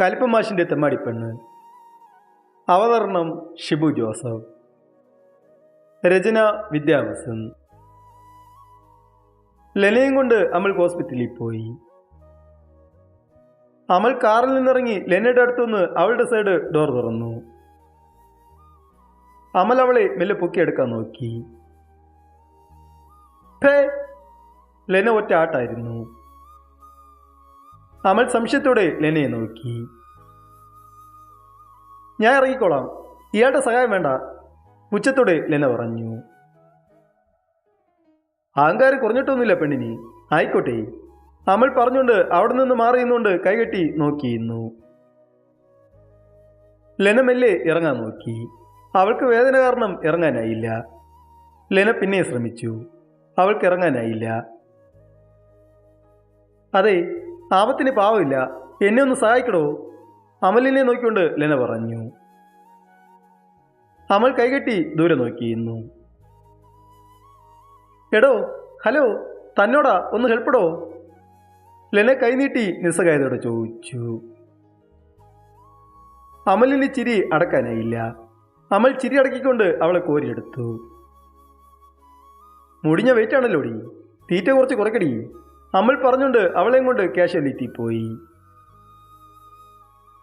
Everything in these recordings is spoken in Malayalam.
കലിപ്പമാഷിന്റെ തെമ്മാടിപ്പെണ്ണ് അവതരണം ഷിബു ജോസഫ്. രചന വിദ്യാഭ്യാസൻ ലനയും കൊണ്ട് അമൽ ഹോസ്പിറ്റലിൽ പോയി. അമൽ കാറിൽ നിന്നിറങ്ങി ലെനയുടെ അടുത്തുനിന്ന് അവളുടെ സൈഡ് ഡോർ തുറന്നു. അമൽ അവളെ മെല്ലെ പൊക്കിയെടുക്കാൻ നോക്കി. ലെന ഒറ്റ ആട്ടായിരുന്നു. അമൽ സംശയത്തോടെ ലെനയെ നോക്കി. ഞാൻ ഇറങ്ങിക്കോളാം. ഇയാളുടെ സഹായം വേണ്ട ഉച്ചത്തോടെ ലെന പറഞ്ഞു. അഹങ്കാരം കുറഞ്ഞിട്ടൊന്നുമില്ല പെണ്ണിനി. ആയിക്കോട്ടെ അമൽ പറഞ്ഞുകൊണ്ട് അവിടെ നിന്ന് മാറി നിന്നുകൊണ്ട് കൈകെട്ടി നോക്കിയിരുന്നു. ലെന മെല്ലെ ഇറങ്ങാൻ നോക്കി. അവൾക്ക് വേദന കാരണം ഇറങ്ങാനായില്ല. ലെന പിന്നെ ശ്രമിച്ചു. അവൾക്ക് ഇറങ്ങാനായില്ല. അതെ ആപത്തിന് പാവമില്ല. എന്നെ ഒന്ന് സഹായിക്കടോ. അമലിനെ നോക്കിക്കൊണ്ട് ലെന പറഞ്ഞു. അമൽ കൈകെട്ടി ദൂരെ നോക്കിയിരുന്നു. എടോ ഹലോ തന്നോടാ ഒന്ന് ഹെൽപ്പടോ? ലെന കൈനീട്ടി നിസ്സഹായതയോടെ ചോദിച്ചു. അമലിന് ചിരി അടക്കാനായില്ല. അമൽ ചിരി അടക്കിക്കൊണ്ട് അവളെ കോരിയെടുത്തു. മുടിഞ്ഞ വെയിറ്റാണല്ലോടി തീറ്റ കുറച്ച് കുറയ്ക്കടി. അമൽ പറഞ്ഞുകൊണ്ട് അവളെയും കൊണ്ട് കാഷ്വാലിറ്റി പോയി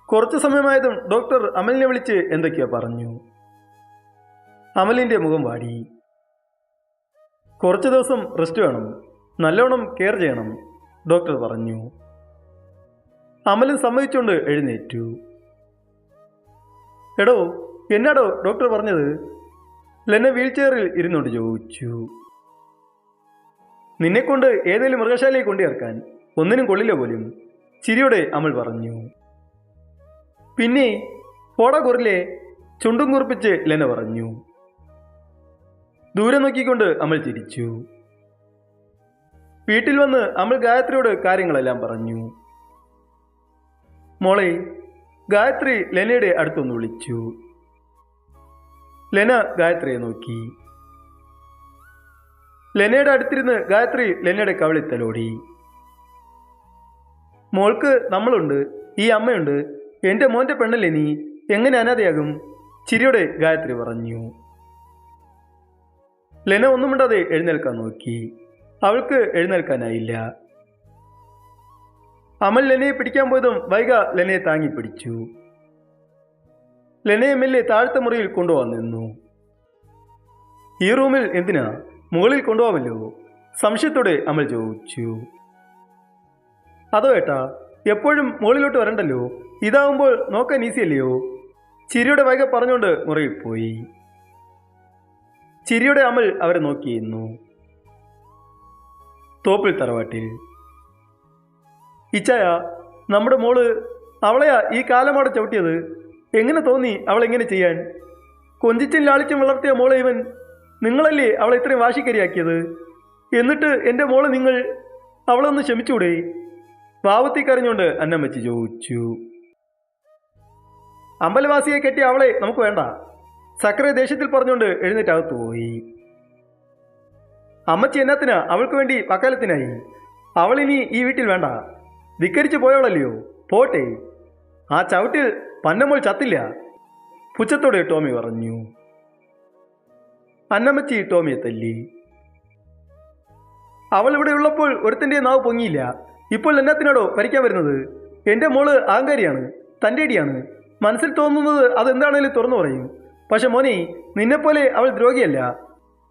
കുറച്ച് സമയമായതും ഡോക്ടർ അമലിനെ വിളിച്ച് എന്തൊക്കെയോ പറഞ്ഞു. അമലിന്റെ മുഖം വാടി. കുറച്ച് ദിവസം റെസ്റ്റ് വേണം നല്ലോണം കെയർ ചെയ്യണം ഡോക്ടർ പറഞ്ഞു. അമലും സമ്മതിച്ചുകൊണ്ട് എഴുന്നേറ്റു. എടോ എന്നാടോ ഡോക്ടർ പറഞ്ഞത്? ലെന്നെ വീൽ ചെയറിൽ ഇരുന്നുകൊണ്ട് ചോദിച്ചു. നിന്നെക്കൊണ്ട് ഏതെങ്കിലും മൃഗശാലയിൽ കൊണ്ടുചേർക്കാൻ ഒന്നിനും കൊള്ളില്ല പോലും. ചിരിയോടെ അമൽ പറഞ്ഞു. പിന്നെ പോടാ കുറിലെ ചുണ്ടും കുറിപ്പിച്ച് ലെന പറഞ്ഞു. ദൂരെ നോക്കിക്കൊണ്ട് അമൽ ചിരിച്ചു. വീട്ടിൽ വന്ന് അമൽ ഗായത്രിയോട് കാര്യങ്ങളെല്ലാം പറഞ്ഞു. മോളെ ഗായത്രി ലെനയുടെ അടുത്തൊന്ന് വിളിച്ചു. ലെന ഗായത്രിയെ നോക്കി. ലെനയുടെ അടുത്തിരുന്ന് ഗായത്രി ലെനയുടെ കവിളിത്തലോടി. മോൾക്ക് നമ്മളുണ്ട് ഈ അമ്മയുണ്ട് എന്റെ മോന്റെ പെണ്ണല്ലേ നീ എങ്ങനെ അനാഥയാകും? ചിരിയോടെ ഗായത്രി പറഞ്ഞു. ലെന ഒന്നും മിണ്ടാതെ എഴുന്നേൽക്കാൻ നോക്കി. അവൾക്ക് എഴുന്നേൽക്കാനായില്ല. അമൽ ലെനയെ പിടിക്കാൻ പോയതും വൈക ലെനയെ താങ്ങി പിടിച്ചു. ലെനയെ മെല്ലെ താഴത്തെ മുറിയിൽ കൊണ്ടുപോകാൻ നിന്നു. ഈ റൂമിൽ എന്തിനാ? മുകളിൽ കൊണ്ടുപോകാമല്ലോ സംശയത്തോടെ അമൽ ചോദിച്ചു. അതോ ഏട്ടാ എപ്പോഴും മുകളിലോട്ട് വരണ്ടല്ലോ? ഇതാവുമ്പോൾ നോക്കാൻ ഈസിയല്ലയോ? ചിരിയുടെ വൈകെ പറഞ്ഞുകൊണ്ട് മുറിയിൽ പോയി. ചിരിയുടെ അമൽ അവരെ നോക്കിയിരുന്നു തോപ്പിൽ തറവാട്ടിൽ. ഇച്ചായ നമ്മുടെ മോൾ അവളെയാ ഈ കാലമാടെ ചവിട്ടിയത്? എങ്ങനെ തോന്നി അവളെങ്ങനെ ചെയ്യാൻ? കൊഞ്ചിച്ചും ലാളിച്ചും വളർത്തിയ മോളെ ഇവൻ നിങ്ങളല്ലേ അവളെ ഇത്രയും വാശിക്കരിയാക്കിയത്? എന്നിട്ട് എന്റെ മോളെ നിങ്ങൾ അവളെ ഒന്ന് ക്ഷമിച്ചൂടെ പാവത്തി കരഞ്ഞുകൊണ്ട് അന്നമ്മച്ചി ചോദിച്ചു. അമ്പലവാസിയെ കെട്ടിയ അവളെ നമുക്ക് വേണ്ട. സക്കറെ ദേഷ്യത്തിൽ പറഞ്ഞുകൊണ്ട് എഴുന്നേറ്റ് അകത്ത് പോയി. അമ്മച്ചി എന്നത്തിനാ അവൾക്ക് വേണ്ടി വക്കാലത്തിനായി? അവളിനി ഈ വീട്ടിൽ വേണ്ട. ധിക്കരിച്ചു പോയവളല്ലയോ? പോട്ടെ. ആ ചവിട്ടിൽ പന്നമ്മോൾ ചത്തില്ല. പുച്ഛത്തോടെ ടോമി പറഞ്ഞു. അന്നമ്മച്ചി ടോമിയെ തല്ലി. അവൾ ഇവിടെ ഉള്ളപ്പോൾ ഒരുത്തിന്റെ നാവ് പൊങ്ങിയില്ല. ഇപ്പോൾ എന്നത്തിനാടോ ഭരിക്കാൻ വരുന്നത്? എന്റെ മോൾ അഹങ്കാരിയാണ് തന്റെ അടിയാണ്. മനസ്സിൽ തോന്നുന്നത് അതെന്താണേലും തുറന്നു പറയും. പക്ഷെ മോനെ നിന്നെപ്പോലെ അവൾ ദ്രോഹിയല്ല.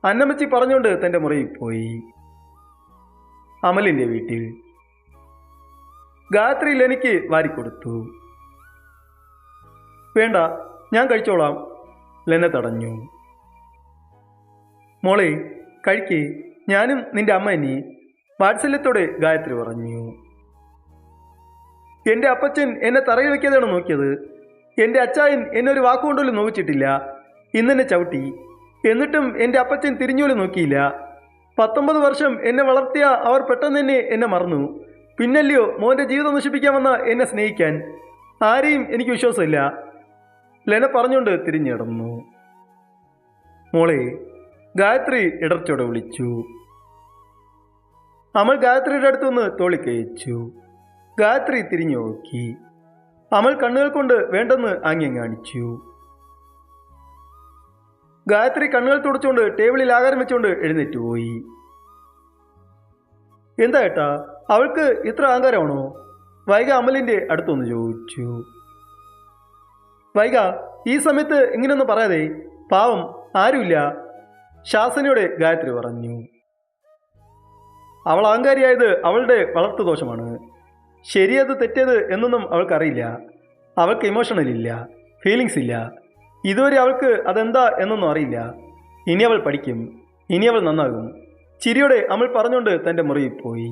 അന്നമ്മച്ചി പറഞ്ഞുകൊണ്ട് തന്റെ മുറിയിൽ പോയി. അമലിന്റെ വീട്ടിൽ. ഗായത്രിയിൽ എനിക്ക് വാരിക്കൊടുത്തു. വേണ്ട ഞാൻ കഴിച്ചോളാം ലെന്നെ തടഞ്ഞു. മോളെ കഴിക്കേ. ഞാനും നിന്റെ അമ്മ ഇനി വാത്സല്യത്തോടെ ഗായത്രി പറഞ്ഞു. എന്റെ അപ്പച്ചൻ എന്നെ തറയിൽ വെക്കാതെയാണ് നോക്കിയത്. എന്റെ അച്ചായൻ എന്നെ ഒരു വാക്കുകൊണ്ടുപോലും നോവിച്ചിട്ടില്ല. ഇന്നെന്നെ ചവിട്ടി. എന്നിട്ടും എന്റെ അപ്പച്ചൻ തിരിഞ്ഞുപോലും നോക്കിയില്ല. പത്തൊമ്പത് വർഷം എന്നെ വളർത്തിയ അവർ പെട്ടെന്ന് തന്നെ എന്നെ മറന്നു. പിന്നല്ലയോ മോന്റെ ജീവിതം നശിപ്പിക്കാമെന്ന എന്നെ സ്നേഹിക്കാൻ. ആരെയും എനിക്ക് വിശ്വാസമില്ല. ലെന പറഞ്ഞുകൊണ്ട് തിരിഞ്ഞു കിടന്നു മോളെ ഗായത്രി ഇടർച്ചോടെ വിളിച്ചു. അമൽ ഗായത്രിയുടെ അടുത്തുനിന്ന് തോളിക്കയച്ചു. ഗായത്രി തിരിഞ്ഞു നോക്കി. അമൽ കണ്ണുകൾ കൊണ്ട് വേണ്ടെന്ന് ആംഗ്യം കാണിച്ചു. ഗായത്രി കണ്ണുകൾ തുടച്ചുകൊണ്ട് ടേബിളിൽ ആകാരം വെച്ചുകൊണ്ട് എഴുന്നേറ്റ് പോയി. എന്താ ഏട്ടാ അവൾക്ക് ഇത്ര അഹങ്കാരമാണോ? വൈക അമലിന്റെ അടുത്തൊന്ന് ചോദിച്ചു. വൈക ഈ സമയത്ത് ഇങ്ങനെയൊന്നും പറയാതെ പാവം ആരുമില്ല. ശാസനയോടെ ഗായത്രി പറഞ്ഞു. അവൾ അഹങ്കാരിയായത് അവളുടെ വളർത്തു ദോഷമാണ്. ശരിയത് തെറ്റേത് എന്നൊന്നും അവൾക്കറിയില്ല. അവൾക്ക് ഇമോഷണൽ ഇല്ല ഫീലിങ്സ് ഇല്ല. ഇതുവരെ അവൾക്ക് അതെന്താ എന്നൊന്നും അറിയില്ല. ഇനി അവൾ പഠിക്കും ഇനി അവൾ നന്നാകും. ചിരിയോടെ അമൾ പറഞ്ഞുകൊണ്ട് തന്റെ മുറിയിൽ പോയി.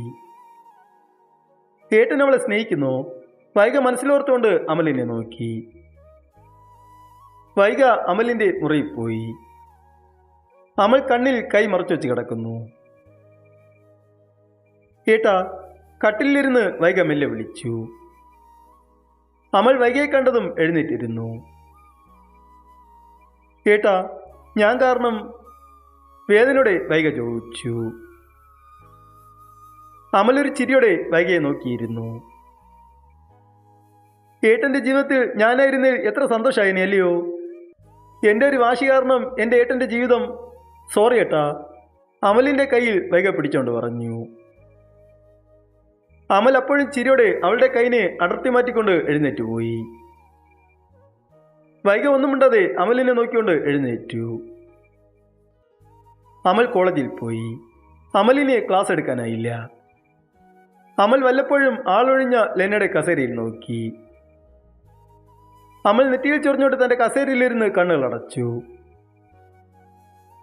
ഏട്ടൻ അവളെ സ്നേഹിക്കുന്നു. വൈക മനസ്സിലോർത്തുകൊണ്ട് അമലിനെ നോക്കി. വൈഗ അമലിന്റെ മുറിയിൽ പോയി. അമൽ കണ്ണിൽ കൈ മറച്ചു വെച്ച് കിടക്കുന്നു. ഏട്ടാ കട്ടിലിരുന്ന് വൈകമെല്ലെ വിളിച്ചു. അമൽ വൈകയെ കണ്ടതും എഴുന്നേറ്റിരുന്നു. ഏട്ടാ ഞാൻ കാരണം വേദനയുടെ വൈക ചോദിച്ചു. ഒരു ചിരിയോടെ വൈകയെ നോക്കിയിരുന്നു. ഏട്ടന്റെ ജീവിതത്തിൽ ഞാനായിരുന്നതിൽ എത്ര സന്തോഷമായിനി അല്ലയോ എന്റെ ഒരു വാശി കാരണം എന്റെ ഏട്ടന്റെ ജീവിതം സോറി ഏട്ടാ. അമലിന്റെ കയ്യിൽ വൈക പിടിച്ചോണ്ട് പറഞ്ഞു. അമൽ അപ്പോഴും ചിരിയോടെ അവളുടെ കൈനെ അടർത്തി മാറ്റിക്കൊണ്ട് എഴുന്നേറ്റ് പോയി. വൈക ഒന്നും മിണ്ടാതെ അമലിനെ നോക്കിക്കൊണ്ട് എഴുന്നേറ്റു. അമൽ കോളേജിൽ പോയി. അമലിനെ ക്ലാസ് എടുക്കാനായില്ല. അമൽ വല്ലപ്പോഴും ആളൊഴിഞ്ഞ ലെനയുടെ കസേരയിൽ നോക്കി. അമൽ നെറ്റിയിൽ ചൊറിഞ്ഞോട്ട് തന്റെ കസേരയിലിരുന്ന് കണ്ണുകൾ അടച്ചു.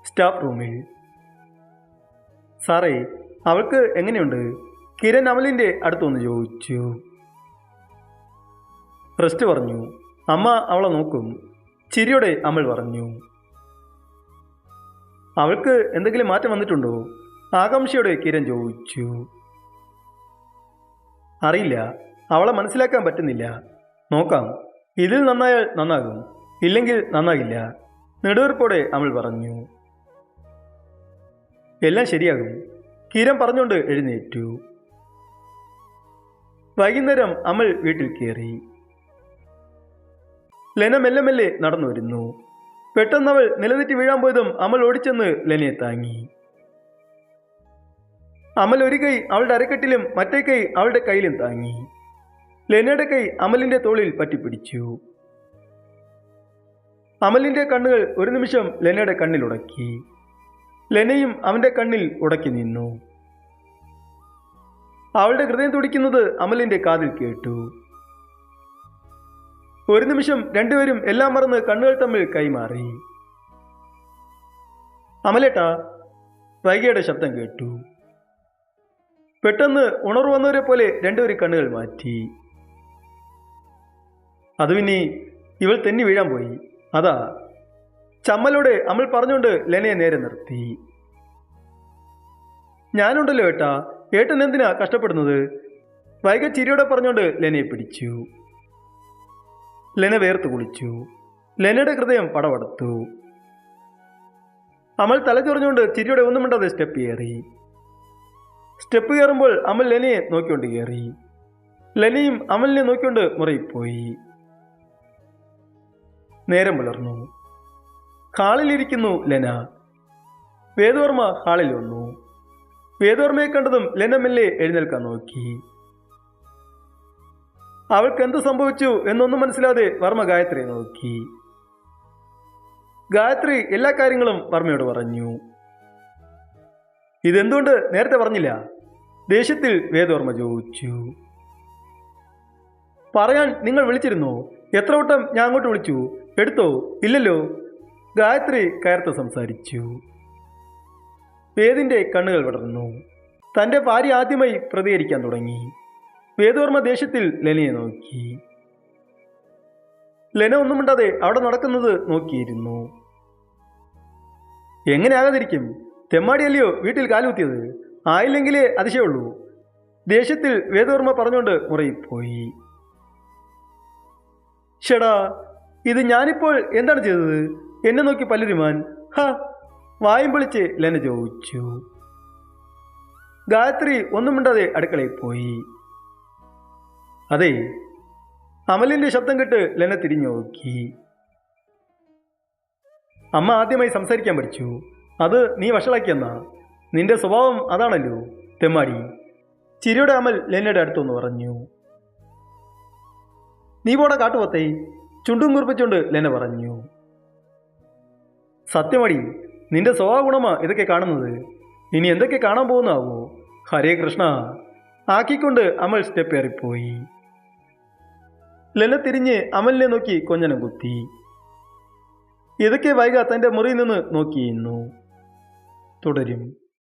സ്റ്റാഫ് റൂമിൽ. സാറേ അവൾക്ക് എങ്ങനെയുണ്ട്? കിരൺ അമലിന്റെ അടുത്തൊന്ന് ചോദിച്ചു. റെസ്റ്റ് പറഞ്ഞു. അമ്മ അവളെ നോക്കും. ചിരിയോടെ അമൽ പറഞ്ഞു. അവൾക്ക് എന്തെങ്കിലും മാറ്റം വന്നിട്ടുണ്ടോ? ആകാംക്ഷയോടെ കിരൺ ചോദിച്ചു. അറിയില്ല. അവളെ മനസ്സിലാക്കാൻ പറ്റുന്നില്ല. നോക്കാം. ഇതിൽ നന്നായാൽ നന്നാകും. ഇല്ലെങ്കിൽ നന്നാകില്ല. നെടുവീർപ്പോടെ അമൽ പറഞ്ഞു. എല്ലാം ശരിയാകും. കിരൺ പറഞ്ഞുകൊണ്ട് എഴുന്നേറ്റു. വൈകുന്നേരം അമൽ വീട്ടിൽ കയറി ലെന മെല്ലെ മെല്ലെ നടന്നു വരുന്നു. പെട്ടെന്ന് അവൾ നിലതെറ്റി വീഴാൻ പോയതും അമൽ ഓടിച്ചെന്ന് ലെനയെ താങ്ങി. അമൽ ഒരു കൈ അവളുടെ അരക്കെട്ടിലും മറ്റേ കൈ അവളുടെ കയ്യിലും താങ്ങി. ലെനയുടെ കൈ അമലിന്റെ തോളിൽ പറ്റിപ്പിടിച്ചു. അമലിന്റെ കണ്ണുകൾ ഒരു നിമിഷം ലെനയുടെ കണ്ണിൽ ഉടക്കി. ലെനയും അവന്റെ കണ്ണിൽ ഉടക്കി നിന്നു. അവളുടെ ഹൃദയം തുടിക്കുന്നത് അമലിന്റെ കാതിൽ കേട്ടു. ഒരു നിമിഷം രണ്ടുപേരും എല്ലാം മറന്ന് കണ്ണുകൾ തമ്മിൽ കൈമാറി. അമലേട്ടാ വൈകിയുടെ ശബ്ദം കേട്ടു. പെട്ടെന്ന് ഉണർവ് വന്നവരെ പോലെ രണ്ടുപേരും കണ്ണുകൾ മാറ്റി. അത് പിന്നെ ഇവൾ തെന്നി വീഴാൻ പോയി. അതാ ചമ്മലോടെ അമൽ പറഞ്ഞുകൊണ്ട് ലെനയെ നേരെ നിർത്തി. ഞാനുണ്ടല്ലോ ഏട്ടാ ഏട്ടൻ എന്തിനാ കഷ്ടപ്പെടുന്നത്? വൈക ചിരിയോടെ പറഞ്ഞുകൊണ്ട് ലെനയെ പിടിച്ചു. ലെന വേർത്ത് കുളിച്ചു. ലെനയുടെ ഹൃദയം പടവടുത്തു. അമൽ തലചൊറിഞ്ഞുകൊണ്ട് ചിരിയോടെ ഒന്നും മിണ്ടാതെ സ്റ്റെപ്പ് കയറി. സ്റ്റെപ്പ് കയറുമ്പോൾ അമൽ ലെനയെ നോക്കിക്കൊണ്ട് കയറി. ലെനയും അമലിനെ നോക്കിക്കൊണ്ട് മുറിയിൽ പോയി. നേരം പുലർന്നു. ഹാളിലിരിക്കുന്നു ലെന. വേദവർമ്മ ഹാളിൽ വന്നു. വേദവർമ്മയെ കണ്ടതും ലെന മെല്ലെ എഴുന്നേൽക്കാൻ നോക്കി. അവൾക്ക് എന്ത് സംഭവിച്ചു എന്നൊന്നും മനസ്സിലാതെ വർമ്മ ഗായത്രിയെ നോക്കി. ഗായത്രി എല്ലാ കാര്യങ്ങളും വർമ്മയോട് പറഞ്ഞു. ഇതെന്തുകൊണ്ട് നേരത്തെ പറഞ്ഞില്ല? ദേഷ്യത്തിൽ വേദവർമ്മ ചോദിച്ചു. പറയാൻ നിങ്ങൾ വിളിച്ചിരുന്നോ? എത്ര വട്ടം ഞാൻ അങ്ങോട്ട് വിളിച്ചു? എടുത്തോ? ഇല്ലല്ലോ? ഗായത്രി കയർത്ത് സംസാരിച്ചു. വേദിന്റെ കണ്ണുകൾ വിടർന്നു. തന്റെ ഭാര്യ ആദ്യമായി പ്രതികരിക്കാൻ തുടങ്ങി. വേദവർമ്മ ദേശത്തിൽ ലെനയെ നോക്കി. ലെന ഒന്നും മിണ്ടാതെ അവിടെ നടക്കുന്നത് നോക്കിയിരുന്നു. എങ്ങനെ ആകാതിരിക്കും തെമ്മാടിയല്ലയോ വീട്ടിൽ കാലുകുത്തിയത്? ആയില്ലെങ്കിലേ അതിശയുള്ളൂ ദേഷ്യത്തിൽ വേദവർമ്മ പറഞ്ഞുകൊണ്ട് മുറിയിപ്പോയി. ഷെടാ ഇത് ഞാനിപ്പോൾ എന്താണ് ചെയ്തത്? എന്നെ നോക്കി പല്ലുരിമാൻ ഹ വായും പൊളിച്ച് ലെന ചോദിച്ചു. ഗായത്രി ഒന്നും മിണ്ടാതെ അടുക്കളയിൽ പോയി. അതെ അമലിന്റെ ശബ്ദം കേട്ട് ലെന തിരിഞ്ഞു നോക്കി അമ്മ ആദ്യമായി സംസാരിക്കാൻ പഠിച്ചു. അത് നീ വഷളാക്കിയെന്നാ നിന്റെ സ്വഭാവം അതാണല്ലോ തെമ്മാടി. ചിരിയുടെ അമൽ ലെന്നയുടെ അടുത്തൊന്ന് പറഞ്ഞു. നീ പോടെ കാട്ടുപോത്തേ ചുണ്ടും കുറിപ്പിച്ചുകൊണ്ട് ലെന പറഞ്ഞു. സത്യമടി നിന്റെ സ്വഭാവ ഗുണമാ ഇതൊക്കെ കാണുന്നത്. ഇനി എന്തൊക്കെ കാണാൻ പോകുന്നാവോ ഹരേ കൃഷ്ണ. ആക്കിക്കൊണ്ട് അമൽ സ്റ്റെപ്പ് ഏറിപ്പോയി ലല തിരിഞ്ഞ് അമലിനെ നോക്കി കൊഞ്ഞനം കുത്തി. ഇതൊക്കെ വൈക തന്റെ മുറിയിൽ നിന്ന് നോക്കിയിരുന്നു. തുടരും.